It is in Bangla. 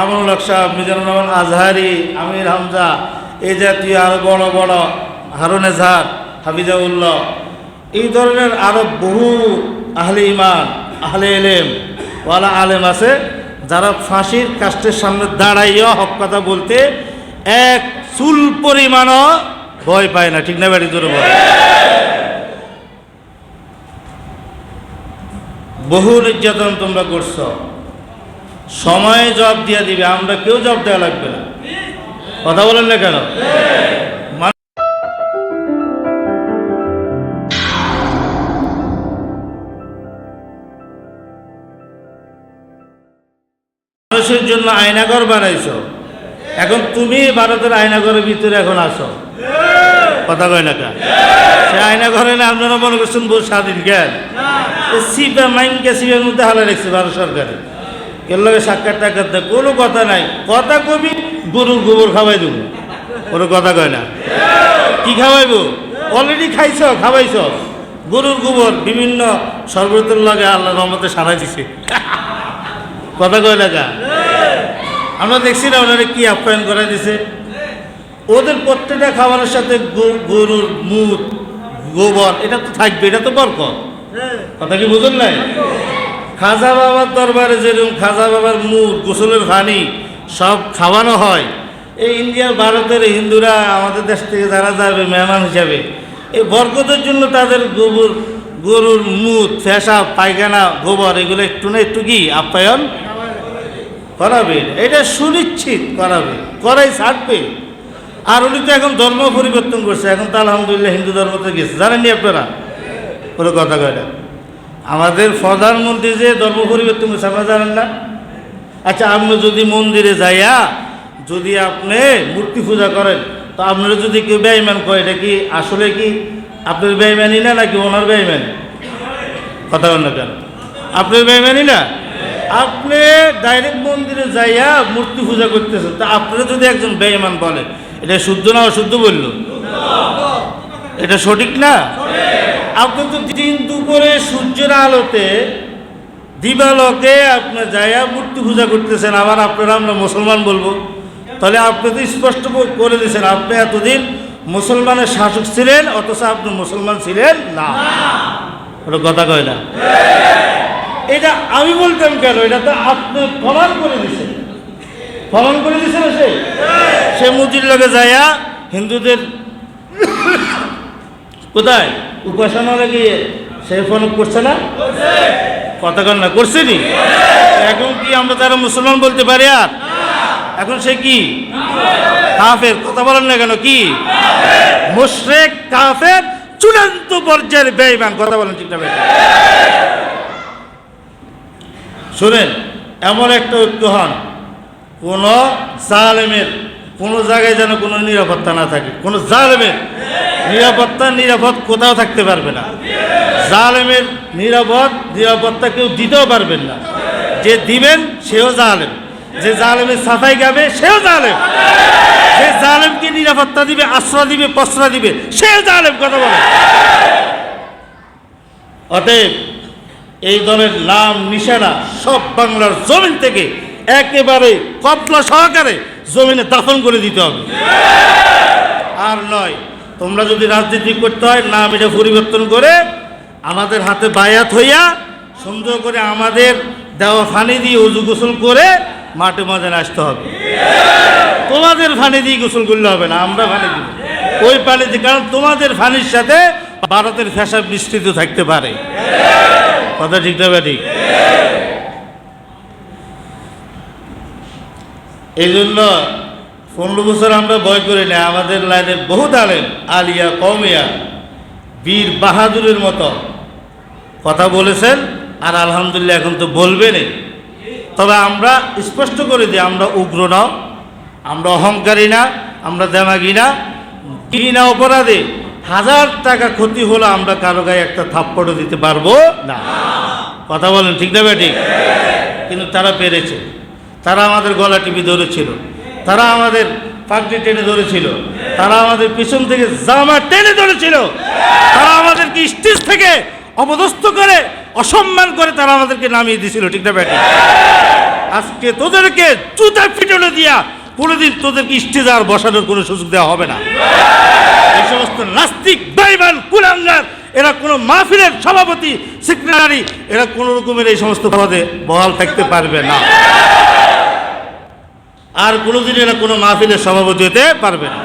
আমরুল হক মিজানুর রহমান আজহারি, আমির হামজা, এই জাতীয় আরও বড় বড় হারুন এজাহার, হাফিজাউল্লাহ। এই ধরনের আরও বহু আহলে ইমান আহলে এলেম ওয়ালা আলেম আছে, যারা ফাঁসির কাস্টের সামনে দাঁড়াইয়া হক কথা বলতে এক চুল পরিমাণও ভয় পায় না। ঠিক না বাড়ি জোরে বলে। বহু নির্যাতন তোমরা করছ। সময়ে জব দিয়ে দিবে, আমরা কেউ জব দেওয়া লাগবে না। কথা বলেন না কেন? মানুষের জন্য আয়নাঘর বানাইছো। এখন তুমি ভারতের আয়নাঘরের ভিতরে এখন আসো কথা কয় না সে আয়নাঘরে না, আপনারা মনে করছেন বহু স্বাধীন জ্ঞান? সিপা মাইনকে সিপের মধ্যে হালা রেখেছে ভারত সরকারে। এর লগে সাক্ষাৎ টাক্ষাৎ কোনো কথা নাই। কথা কবি, গরুর গোবর খাওয়াই দেবো। কোনো কথা কয় না। কি খাওয়াইব? অলরেডি খাইছ, খাওয়াইছ। গরুর গোবর বিভিন্ন শরবতের লগে আল্লাহ রহমতে সারাই দিছে। কথা কয় না আমরা দেখছি না ওনারা কি আপ্যায়ন করা দিছে। ওদের প্রত্যেকটা খাবারের সাথে গরুর মুখ গোবর, এটা তো থাকবে, এটা তো বরকত। কথা কি বুঝুন নাই? খাজা বাবার দরবারে যেরকম খাজা বাবার মুখ, গোসলের পানি সব খাওয়ানো হয়। এই ইন্ডিয়ার ভারতের হিন্দুরা আমাদের দেশ থেকে যারা যাবে, মেহমান হিসাবে, এই বরকতের জন্য তাদের গোবর, গরুর মুদ ফেসা, পায়খানা, গোবর, এগুলো একটু না একটু কি আপ্যায়ন করাবে? এটা সুনিশ্চিত করাবে, করাই ছাড়বে। আর উনি তো এখন ধর্ম পরিবর্তন করছে, এখন তো আলহামদুলিল্লাহ হিন্দু ধর্মতে গেছে। জানেননি আপনারা? কোনো কথা কয় না। আমাদের প্রধানমন্ত্রী যে ধর্ম পরিবর্তন করছে, আপনারা জানেন না? আচ্ছা আপনি যদি মন্দিরে যাইয়া যদি আপনি মূর্তি পূজা করেন, তো আপনারা যদি কেউ বেঈমান করে, এটা কি আসলে কি আপনার বেঈমানি না নাকি ওনার বেঈমানি? কথা বল না কেন? আপনার বেঈমানি না? আপনি ডাইরেক্ট মন্দিরে যাইয়া মূর্তি পূজা করতেছেন, তা আপনারা যদি একজন বেঈমান বলে এটা শুদ্ধ না অশুদ্ধ বলল? এটা সঠিক না? আপনি তো দিন দুপুরে সূর্যের আলোতে দিবালোকে আপনি যাইয়া মূর্তি পূজা করতেছেন, আবার আপনারা আমরা মুসলমান বলব। তাহলে আপনি তো স্পষ্ট করে দিয়েছেন, আপনি এতদিন মুসলমানের শাসক ছিলেন, অথচ আপনি মুসলমান ছিলেন না। ওটা কথা কয় না? এটা আমি বলতাম কেন? এটা তো আপনি প্রমাণ করে দিছেন প্রমাণ করে দিয়েছেন সে? সে মসজিদ লোকে যাইয়া হিন্দুদের কোথায়? উপাসনা গিয়ে সে ফোন করছে না? কথা না করছে নি? এখন কি আমরা তারা মুসলমান বলতে পারি আর? এখন সে কি? কাফের। কথা বলেন না কেন কি? মুশরেক কাফের চূড়ান্ত পর্যায়ের বেঈমান কথা বলেন ঠিক না? শুনেন এমন একটা ঐক্য হন কোন জালেমের কোনো জায়গায় যেন কোনো নিরাপত্তা না থাকে কোনো জালেমের নিরাপত্তা, নিরাপদ কোথাও থাকতে পারবে না। জালেমের নিরাপদ, নিরাপত্তা কেউ দিতেও পারবেন না। যে দিবেন, সেও জালেম। যে জালেমের সাফাই গাবে সেও জালেম। যে জালেমকে নিরাপত্তা দিবে, আশ্রয় দিবে পশ্রা দিবে সে জালেম, কথা বলে অতএব এই দলের নাম নিশানা সব বাংলার জমিন থেকে একেবারে কতলা সহকারে জমিনে দাফন করে দিতে হবে। আর নয় তোমরা যদি রাজনীতি করতে হয়, নাম এটা পরিবর্তন করে আমাদের হাতে বায়াত হইয়া সুন্দর করে আমাদের দেওয়া ফানি দিয়ে উজু গোসল করে মাঠে ময়দানে আসতে হবে। তোমাদের ফানি দিয়ে গোসল করলে হবে না, আমরা ফানি দিব। ওই পানি দিয়ে, কারণ তোমাদের ফানির সাথে ভারতের ফ্যাশন মিশ্রিত থাকতে পারে। কথা ঠিক না ঠিক এই জন্য পনেরো বছর আমরা ভয় করি না, আমাদের লাইনের বহুত আলেন আলিয়া কমিয়া বীর বাহাদুরের মতো। কথা বলেছেন, আর আলহামদুলিল্লাহ এখন তো বলবেনই তবে আমরা স্পষ্ট করে দিই, আমরা উগ্র না, আমরা অহংকারী না, আমরা দেমাগি না। কি না অপরাধে হাজার টাকা ক্ষতি হলো আমরা কারও গায়ে একটা থাপ্পড়ও দিতে পারব না। কথা বলেন, ঠিক না ঠিক? কিন্তু তারা পেরেছে। তারা আমাদের গলা টিপি ধরেছিল। তারা আমাদের পাগড়ি টেনে ধরেছিল। তারা আমাদের পিছন থেকে জামা টেনে ধরেছিল। তারা আমাদেরকে স্টেজ থেকে অপদস্থ করে, অসম্মান করে তারা আমাদেরকে নামিয়ে দিয়েছিল, ঠিক না ব্যাটি? আজকে তোদেরকে জুতা পিটনে দিয়া কোনোদিন তোদেরকে স্টেজ আর বসানোর কোনো সুযোগ দেওয়া হবে না। এই সমস্ত নাস্তিক, বাইমান, কুলাঙ্গার, এরা কোনো মাহফিলের সভাপতি, সেক্রেটারি, এরা কোনো রকমের এই সমস্ত পদে বহাল থাকতে পারবে না। আর কোনোদিন এরা কোনো মাহফিলের সভাপতি হতে পারবে না।